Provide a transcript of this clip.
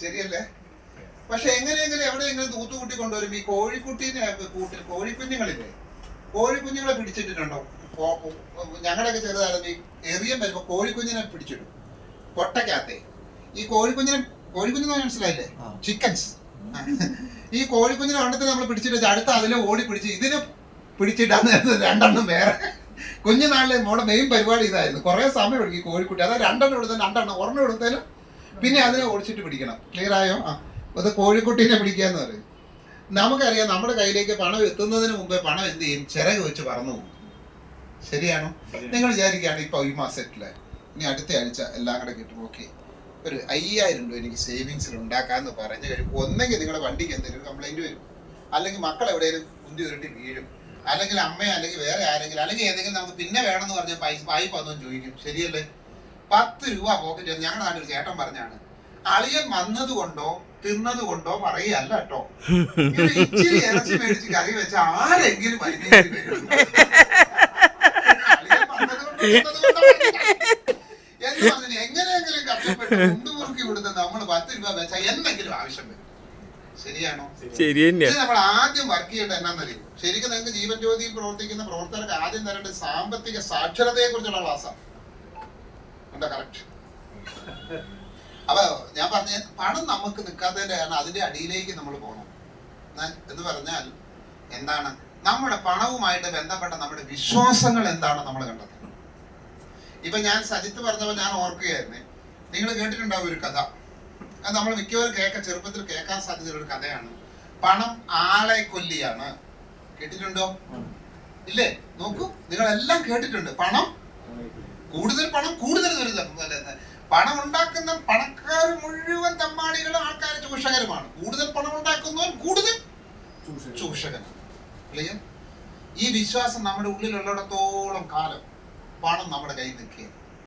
ശരിയല്ലേ? പക്ഷെ എങ്ങനെയെങ്കിലും എവിടെയെങ്കിലും തൂത്തുകൂട്ടി കൊണ്ടുവരും. ഈ കോഴിക്കുട്ടീനെ കൂട്ടി കോഴിക്കുഞ്ഞുങ്ങളില്ലേ? കോഴിക്കുഞ്ഞുങ്ങളെ പിടിച്ചിട്ടുണ്ടോ ഞങ്ങളുടെയൊക്കെ ചെറുതായിരുന്നു. ഈ എറിയം വരുമ്പോ കോഴിക്കുഞ്ഞിനെ പിടിച്ചിടും. കൊട്ടക്കകത്തെ ഈ കോഴിക്കുഞ്ഞിനെ കോഴിക്കുഞ്ഞിനെ മനസ്സിലായില്ലേ. ചിക്കൻസ് ഈ കോഴിക്കുഞ്ഞിനെ ഒരെണ്ണത്തിന് നമ്മൾ പിടിച്ചിട്ട് അടുത്ത അതിലെ ഓടി പിടിച്ച് ഇതിനെ പിടിച്ചിട്ടാന്ന് രണ്ടെണ്ണം വേറെ. കുഞ്ഞുനാളിലെ നമ്മുടെ മെയിൻ പരിപാടി ഇതായിരുന്നു. കുറെ സമയം എടുക്കും ഈ കോഴിക്കുട്ടി. അതായത് രണ്ടെണ്ണം എടുത്താൽ രണ്ടെണ്ണം. ഒരെണ്ണം എടുത്താലും പിന്നെ അതിനെ ഓടിച്ചിട്ട് പിടിക്കണം. ക്ലിയർ ആയോ? ആ. അത് കോഴിക്കുട്ടീനെ പിടിക്കുക എന്ന് പറയും. നമുക്കറിയാം നമ്മുടെ കയ്യിലേക്ക് പണം എത്തുന്നതിന് മുമ്പേ പണം എന്ത് ചെയ്യും? ചിറക് വെച്ച് പറന്നു പോകും. ശരിയാണോ? നിങ്ങൾ വിചാരിക്കുകയാണ് ഇപ്പൊ ഈ മാസത്തിൽ. ഇനി അടുത്ത ആഴ്ച എല്ലാം കൂടെ കിട്ടും. ഓക്കെ ഒരു അയ്യായിരം രൂപ എനിക്ക് സേവിങ്സിൽ ഉണ്ടാക്കാന്ന് പറഞ്ഞു കഴിയുമ്പോൾ ഒന്നെങ്കിൽ നിങ്ങളുടെ വണ്ടിക്ക് എന്തെങ്കിലും കംപ്ലൈന്റ് വരും. അല്ലെങ്കിൽ മക്കൾ എവിടെയെങ്കിലും കുന്തി ഉരുട്ടി വീഴും. അല്ലെങ്കിൽ അമ്മ അല്ലെങ്കിൽ വേറെ ആരെങ്കിലും അല്ലെങ്കിൽ ഏതെങ്കിലും നമുക്ക് പിന്നെ വേണമെന്ന് പറഞ്ഞ പൈസ വായ്പ ഒന്നും ചോദിക്കും. ശരിയല്ലേ? പത്ത് രൂപ പോക്കറ്റ് ഞങ്ങളുടെ നാട്ടിൽ ചേട്ടൻ പറഞ്ഞാണ്. അളിയൻ വന്നത് കൊണ്ടോ തിന്നത് കൊണ്ടോ പറയല്ല കേട്ടോ ഇച്ചിരി ഇറച്ചി മേടിച്ച് കറി വെച്ച ആരെങ്കിലും മരുന്നേരി വരും എങ്ങനെയെങ്കിലും കഷ്ടപ്പെട്ട് മുണ്ടുമുറുക്കി കൊടുത്ത് നമ്മൾ പത്ത് രൂപ വെച്ച എന്തെങ്കിലും ആവശ്യം വരും. ശരിയാണോ? ശരി നമ്മൾ ആദ്യം വർക്ക് ചെയ്യേണ്ടത് എന്നാന്നറിയോ? ശരിക്കും നിങ്ങൾക്ക് ജീവൻ ജ്യോതിയിൽ പ്രവർത്തിക്കുന്ന പ്രവർത്തകർക്ക് ആദ്യം തരേണ്ട സാമ്പത്തിക സാക്ഷരതയെ കുറിച്ചുള്ള ക്ലാസ്സാണ് എന്താ കറക്റ്റ് അപ്പൊ ഞാൻ പറഞ്ഞ പണം നമുക്ക് നിൽക്കാത്തതിന്റെ കാരണം അതിന്റെ അടിയിലേക്ക് നമ്മൾ പോകണം. എന്ന് പറഞ്ഞാൽ എന്താണ്? നമ്മുടെ പണവുമായിട്ട് ബന്ധപ്പെട്ട നമ്മുടെ വിശ്വാസങ്ങൾ എന്താണ് നമ്മൾ കണ്ടത് ഇപ്പൊ ഞാൻ സജിത്ത് പറഞ്ഞപ്പോൾ ഞാൻ ഓർക്കുകയായിരുന്നേ. നിങ്ങൾ കേട്ടിട്ടുണ്ടാവും ഒരു കഥ. അത് നമ്മൾ മിക്കവരും കേൾക്കാൻ ചെറുപ്പത്തിൽ കേൾക്കാൻ സാധ്യതയുള്ള ഒരു കഥയാണ്. പണം ആളെ കൊല്ലിയാണ്. കേട്ടിട്ടുണ്ടോ? ഇല്ലേ? നോക്കൂ നിങ്ങളെല്ലാം കേട്ടിട്ടുണ്ട്. പണം കൂടുതൽ പണം കൂടുതൽ ദുരിതം പണം ഉണ്ടാക്കുന്ന പണക്കാർ മുഴുവൻ തമ്മാടികളും ആൾക്കാർ ചൂഷകരുമാണ്. കൂടുതൽ പണം ഉണ്ടാക്കുന്നവൻ കൂടുതൽ ചൂഷകനാണ്. ക്ലിയർ? ഈ വിശ്വാസം നമ്മുടെ ഉള്ളിലുള്ളിടത്തോളം കാലം പണം നമ്മുടെ കയ്യിൽ നിൽക്കുക